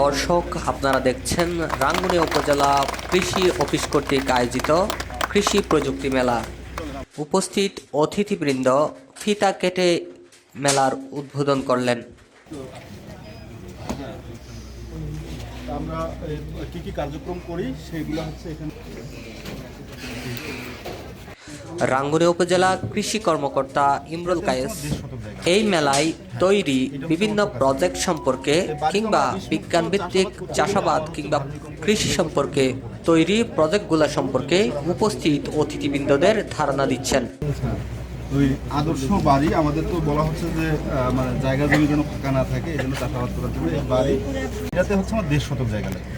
দর্শক, আপনারা দেখছেন রাঙ্গুনিয়া উপজেলা কৃষি অফিস কর্তৃক আয়োজিত কৃষি প্রযুক্তি মেলা। উপস্থিত অতিথিবৃন্দ ফিতা কেটে মেলার উদ্বোধন করলেন। আমরা কি কি কার্যক্রম করি, সেগুলো হচ্ছে এখানে রাঙ্গুনিয়া উপজেলা কৃষি কর্মকর্তা ইমরুল কায়েস। এই মেলায় তৈরি বিভিন্ন প্রজেক্ট সম্পর্কে কিংবা বিজ্ঞান ভিত্তিক চাষাবাদ কিংবা কৃষি সম্পর্কে তৈরি প্রজেক্টগুলো সম্পর্কে উপস্থিত অতিথিবৃন্দদের ধারণা দিচ্ছেন। ওই আদর্শ বাড়ি আমাদের তো বলা হচ্ছে যে মানে জায়গা জমি যেন ফাঁকা না থাকে এই জন্য চাষাবাদ করার জন্য এই বাড়ি। এটাতে হচ্ছে আমার দেড় শতক জায়গা লাগে।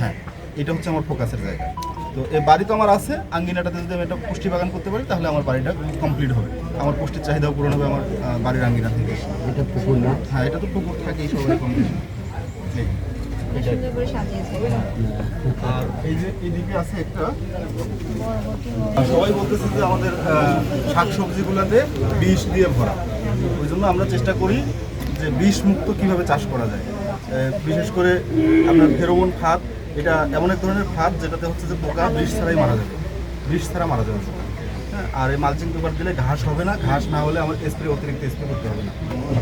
হ্যাঁ এটা হচ্ছে আমার ফোকাসের জায়গা। তো এই বাড়ি তো আমার আছে আঙ্গিনাটাতে যদি আমি একটা পুষ্টি বাগান করতে পারি তাহলে আমার বাড়িটা কমপ্লিট হবে। আমার পুষ্টির চাহিদাও পূরণ হবে আমার বাড়ির আঙ্গিনা থেকে। এটা পুকুর না? হ্যাঁ এটা তো পুকুর থাকেই সবাই কম বেশি আর এই যে এদিকে আছে একটা সবাই বলতেছে যে আমাদের শাক সবজিগুলোতে বিষ দিয়ে ভরা। ওই জন্য আমরা চেষ্টা করি যে বিষ মুক্ত কীভাবে চাষ করা যায়। বিশেষ করে আপনার ফেরোমন ফাঁদ এটা এমন এক ধরনের ফাঁদ যেটাতে হচ্ছে যে পোকা বিষ ছাড়াই মারা যাবে বিষ ছাড়া মারা যাবে। হ্যাঁ আর এই মালচিং পেপার দিলে ঘাস হবে না ঘাস না হলে আমার স্প্রে অতিরিক্ত স্প্রে করতে হবে না।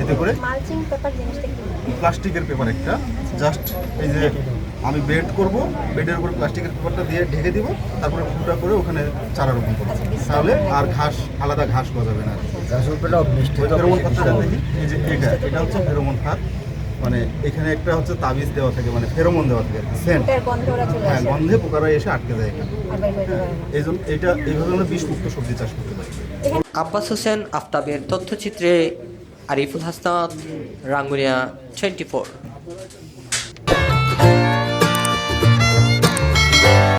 এতে করে মালচিং পেপার জিনিসটা কি? প্লাস্টিকের পেপার একটা। জাস্ট এই যে আমি বেড করব বেডের উপর প্লাস্টিকের পেপারটা দিয়ে ঢেকে দিব তারপরে ফুটা করে ওখানে চারা রোপণ করব। তাহলে আর ঘাস আলাদা ঘাস গজাবে না। ফেরোমন ফাঁদটা দেখি এই যে এটা এটা হচ্ছে ফেরোমন ফাঁদ। মানে এখানে একটা হচ্ছে তাবিজ দেওয়া থাকে মানে ফেরোমন দেওয়া থাকে সেন্ট। হ্যাঁ গন্ধে পোকারা এসে আটকে যায় এখানে। এই জন্য এটা এইভাবে আমরা বিষমুক্ত সবজি চাষ করতে পারি। আব্বাস হোসেন আফতাবের তথ্যচিত্রে আরিফুল হাসনাত রাঙ্গুনিয়া টোয়েন্টি ফোর।